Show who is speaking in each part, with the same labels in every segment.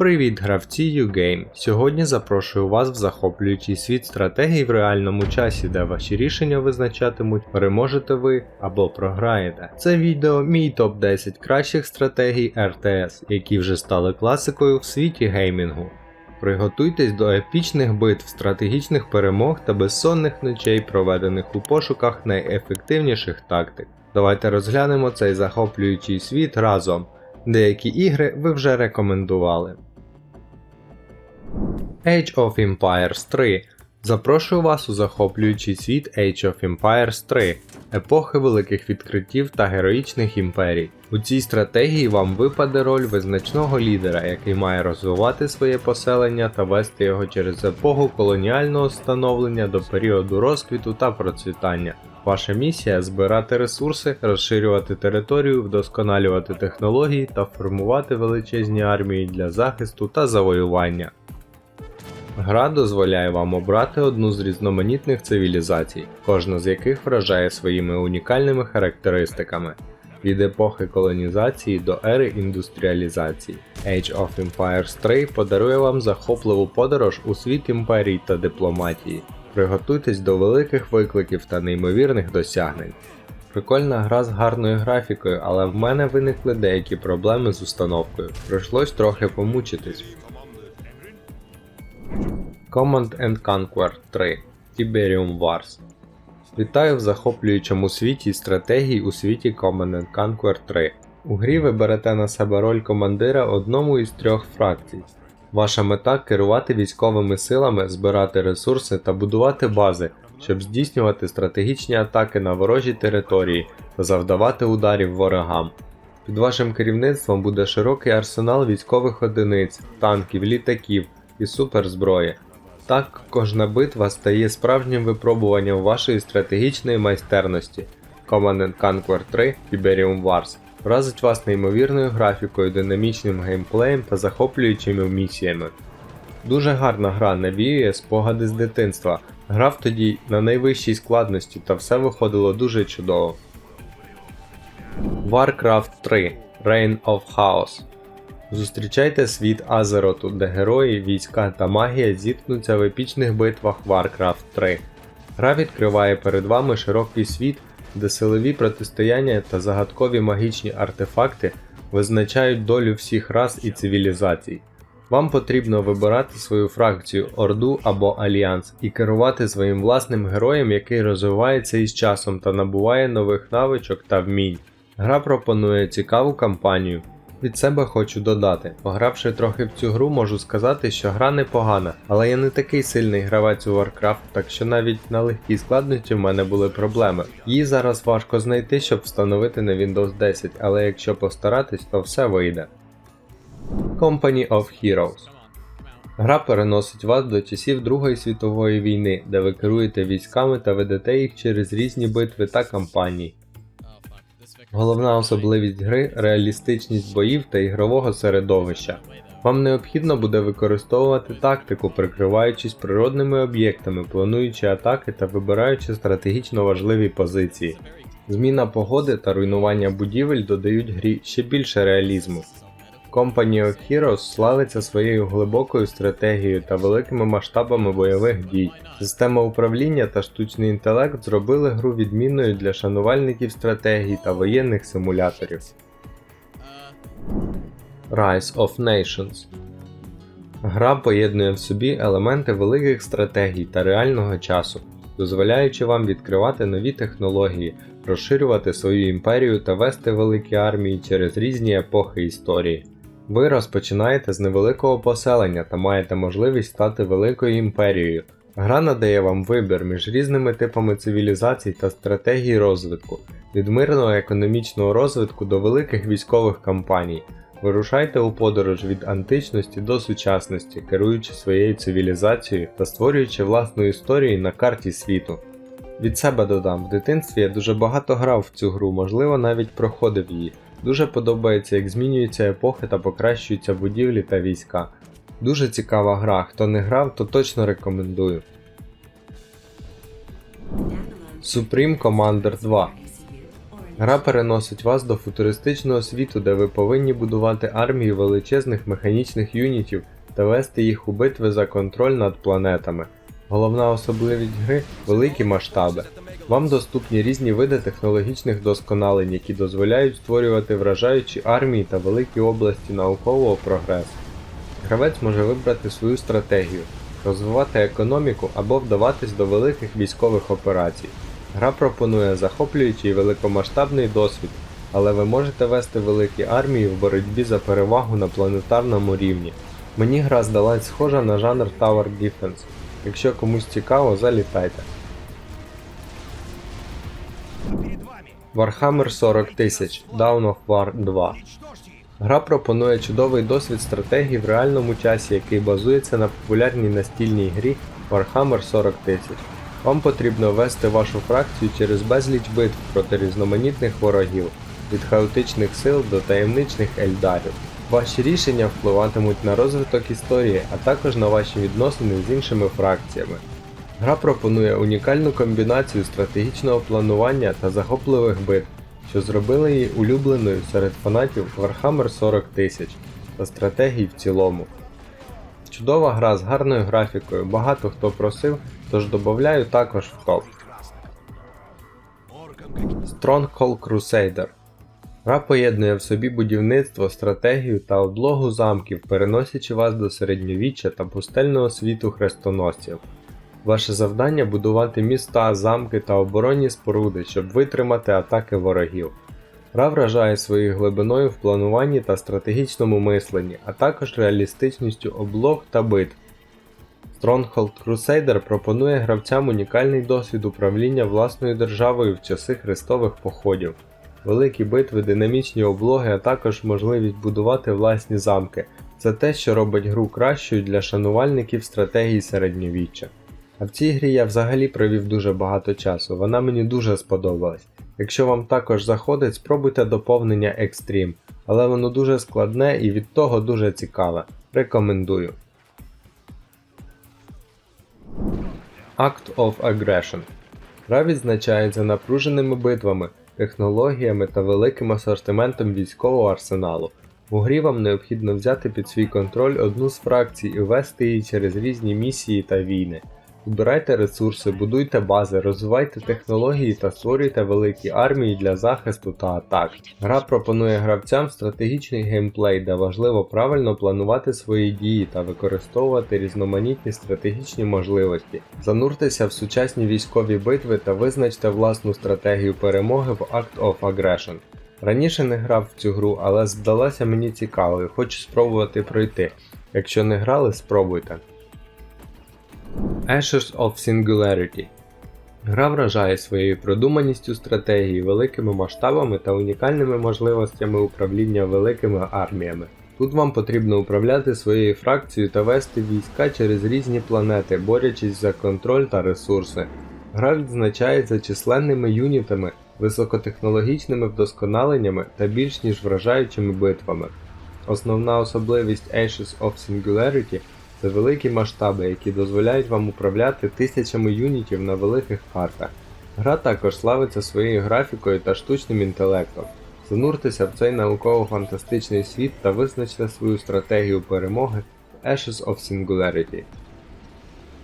Speaker 1: Привіт, гравці YouGame! Сьогодні запрошую вас в захоплюючий світ стратегій в реальному часі, де ваші рішення визначатимуть, переможете ви або програєте. Це відео мій топ-10 кращих стратегій RTS, які вже стали класикою в світі геймінгу. Приготуйтесь до епічних битв, стратегічних перемог та безсонних ночей, проведених у пошуках найефективніших тактик. Давайте розглянемо цей захоплюючий світ разом. Деякі ігри ви вже рекомендували. Age of Empires 3. Запрошую вас у захоплюючий світ Age of Empires 3, епохи великих відкриттів та героїчних імперій. У цій стратегії вам випаде роль визначного лідера, який має розвивати своє поселення та вести його через епоху колоніального становлення до періоду розквіту та процвітання. Ваша місія збирати ресурси, розширювати територію, вдосконалювати технології та формувати величезні армії для захисту та завоювання. Гра дозволяє вам обрати одну з різноманітних цивілізацій, кожна з яких вражає своїми унікальними характеристиками від епохи колонізації до ери індустріалізації. Age of Empires 3 подарує вам захопливу подорож у світ імперій та дипломатії. Приготуйтесь до великих викликів та неймовірних досягнень. Прикольна гра з гарною графікою, але в мене виникли деякі проблеми з установкою. Прийшлось трохи помучитись. Command and Conquer 3 Tiberium Wars Вітаю в захоплюючому світі стратегій у світі Command and Conquer 3. У грі ви берете на себе роль командира одному із трьох фракцій. Ваша мета керувати військовими силами, збирати ресурси та будувати бази, щоб здійснювати стратегічні атаки на ворожі території та завдавати ударів ворогам. Під вашим керівництвом буде широкий арсенал військових одиниць, танків, літаків і суперзброї. Так, кожна битва стає справжнім випробуванням вашої стратегічної майстерності. Command Conquer 3 Tiberium Wars вразить вас неймовірною графікою, динамічним геймплеєм та захоплюючими місіями. Дуже гарна гра навіює спогади з дитинства. Грав тоді на найвищій складності та все виходило дуже чудово. Warcraft 3 Reign of Chaos Зустрічайте світ Азероту, де герої, війська та магія зіткнуться в епічних битвах Warcraft 3. Гра відкриває перед вами широкий світ, де силові протистояння та загадкові магічні артефакти визначають долю всіх рас і цивілізацій. Вам потрібно вибирати свою фракцію Орду або Альянс і керувати своїм власним героєм, який розвивається із часом та набуває нових навичок та вмінь. Гра пропонує цікаву кампанію. Від себе хочу додати, погравши трохи в цю гру, можу сказати, що гра непогана, але я не такий сильний гравець у Warcraft, так що навіть на легкій складності в мене були проблеми. Її зараз важко знайти, щоб встановити на Windows 10, але якщо постаратись, то все вийде. Company of Heroes Гра переносить вас до часів Другої світової війни, де ви керуєте військами та ведете їх через різні битви та кампанії. Головна особливість гри реалістичність боїв та ігрового середовища. Вам необхідно буде використовувати тактику, прикриваючись природними об'єктами, плануючи атаки та вибираючи стратегічно важливі позиції. Зміна погоди та руйнування будівель додають грі ще більше реалізму. Company of Heroes славиться своєю глибокою стратегією та великими масштабами бойових дій. Система управління та штучний інтелект зробили гру відмінною для шанувальників стратегій та воєнних симуляторів. Rise of Nations Гра поєднує в собі елементи великих стратегій та реального часу, дозволяючи вам відкривати нові технології, розширювати свою імперію та вести великі армії через різні епохи історії. Ви розпочинаєте з невеликого поселення та маєте можливість стати великою імперією. Гра надає вам вибір між різними типами цивілізацій та стратегій розвитку, від мирного економічного розвитку до великих військових кампаній. Вирушайте у подорож від античності до сучасності, керуючи своєю цивілізацією та створюючи власну історію на карті світу. Від себе додам, в дитинстві я дуже багато грав в цю гру, можливо навіть проходив її. Дуже подобається, як змінюються епохи та покращуються будівлі та війська. Дуже цікава гра, хто не грав, то точно рекомендую. Supreme Commander 2 Гра переносить вас до футуристичного світу, де ви повинні будувати армію величезних механічних юнітів та вести їх у битви за контроль над планетами. Головна особливість гри великі масштаби. Вам доступні різні види технологічних досконалень, які дозволяють створювати вражаючі армії та великі області наукового прогресу. Гравець може вибрати свою стратегію, розвивати економіку або вдаватись до великих військових операцій. Гра пропонує захоплюючий великомасштабний досвід, але ви можете вести великі армії в боротьбі за перевагу на планетарному рівні. Мені гра здалась схожа на жанр Tower Defense. Якщо комусь цікаво, залітайте. Warhammer 40 тисяч Dawn of War 2 Гра пропонує чудовий досвід стратегії в реальному часі, який базується на популярній настільній грі Warhammer 40 тисяч. Вам потрібно вести вашу фракцію через безліч битв проти різноманітних ворогів, від хаотичних сил до таємничних ельдарів. Ваші рішення впливатимуть на розвиток історії, а також на ваші відносини з іншими фракціями. Гра пропонує унікальну комбінацію стратегічного планування та захопливих битв, що зробили її улюбленою серед фанатів Warhammer 40 тисяч та стратегій в цілому. Чудова гра з гарною графікою, багато хто просив, тож додаю також в топ. Stronghold Crusader Гра поєднує в собі будівництво, стратегію та облогу замків, переносячи вас до середньовіччя та пустельного світу хрестоносців. Ваше завдання будувати міста, замки та оборонні споруди, щоб витримати атаки ворогів. Гра вражає своєю глибиною в плануванні та стратегічному мисленні, а також реалістичністю облог та битв. Stronghold Crusader пропонує гравцям унікальний досвід управління власною державою в часи хрестових походів, великі битви, динамічні облоги, а також можливість будувати власні замки. Це те, що робить гру кращою для шанувальників стратегії середньовіччя. А в цій грі я взагалі провів дуже багато часу, вона мені дуже сподобалась. Якщо вам також заходить, спробуйте доповнення Extreme, але воно дуже складне і від того дуже цікаве. Рекомендую. Act of Aggression. Гра відзначається напруженими битвами, технологіями та великим асортиментом військового арсеналу. У грі вам необхідно взяти під свій контроль одну з фракцій і вести її через різні місії та війни. Збирайте ресурси, будуйте бази, розвивайте технології та створюйте великі армії для захисту та атак. Гра пропонує гравцям стратегічний геймплей, де важливо правильно планувати свої дії та використовувати різноманітні стратегічні можливості. Зануртеся в сучасні військові битви та визначте власну стратегію перемоги в Act of Aggression. Раніше не грав в цю гру, але здалася мені цікавою, хочу спробувати пройти. Якщо не грали, спробуйте. Ashes of Singularity Гра вражає своєю продуманістю стратегії, великими масштабами та унікальними можливостями управління великими арміями. Тут вам потрібно управляти своєю фракцією та вести війська через різні планети, борючись за контроль та ресурси. Гра відзначається численними юнітами, високотехнологічними вдосконаленнями та більш ніж вражаючими битвами. Основна особливість Ashes of Singularity це великі масштаби, які дозволяють вам управляти тисячами юнітів на великих картах. Гра також славиться своєю графікою та штучним інтелектом. Зануртеся в цей науково-фантастичний світ та визначте свою стратегію перемоги Ashes of Singularity.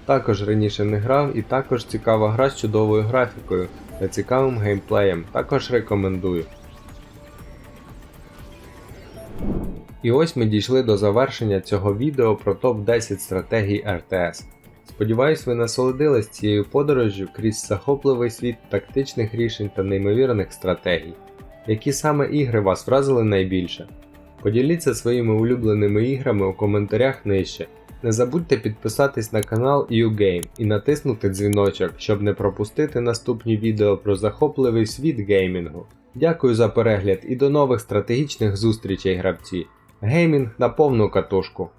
Speaker 1: Також раніше не грав і також цікава гра з чудовою графікою та цікавим геймплеєм, також рекомендую. І ось ми дійшли до завершення цього відео про топ-10 стратегій RTS. Сподіваюсь, ви насолодились цією подорожжю крізь захопливий світ тактичних рішень та неймовірних стратегій. Які саме ігри вас вразили найбільше? Поділіться своїми улюбленими іграми у коментарях нижче. Не забудьте підписатись на канал YouGame і натиснути дзвіночок, щоб не пропустити наступні відео про захопливий світ геймінгу. Дякую за перегляд і до нових стратегічних зустрічей гравці! Геймінг на повну катушку.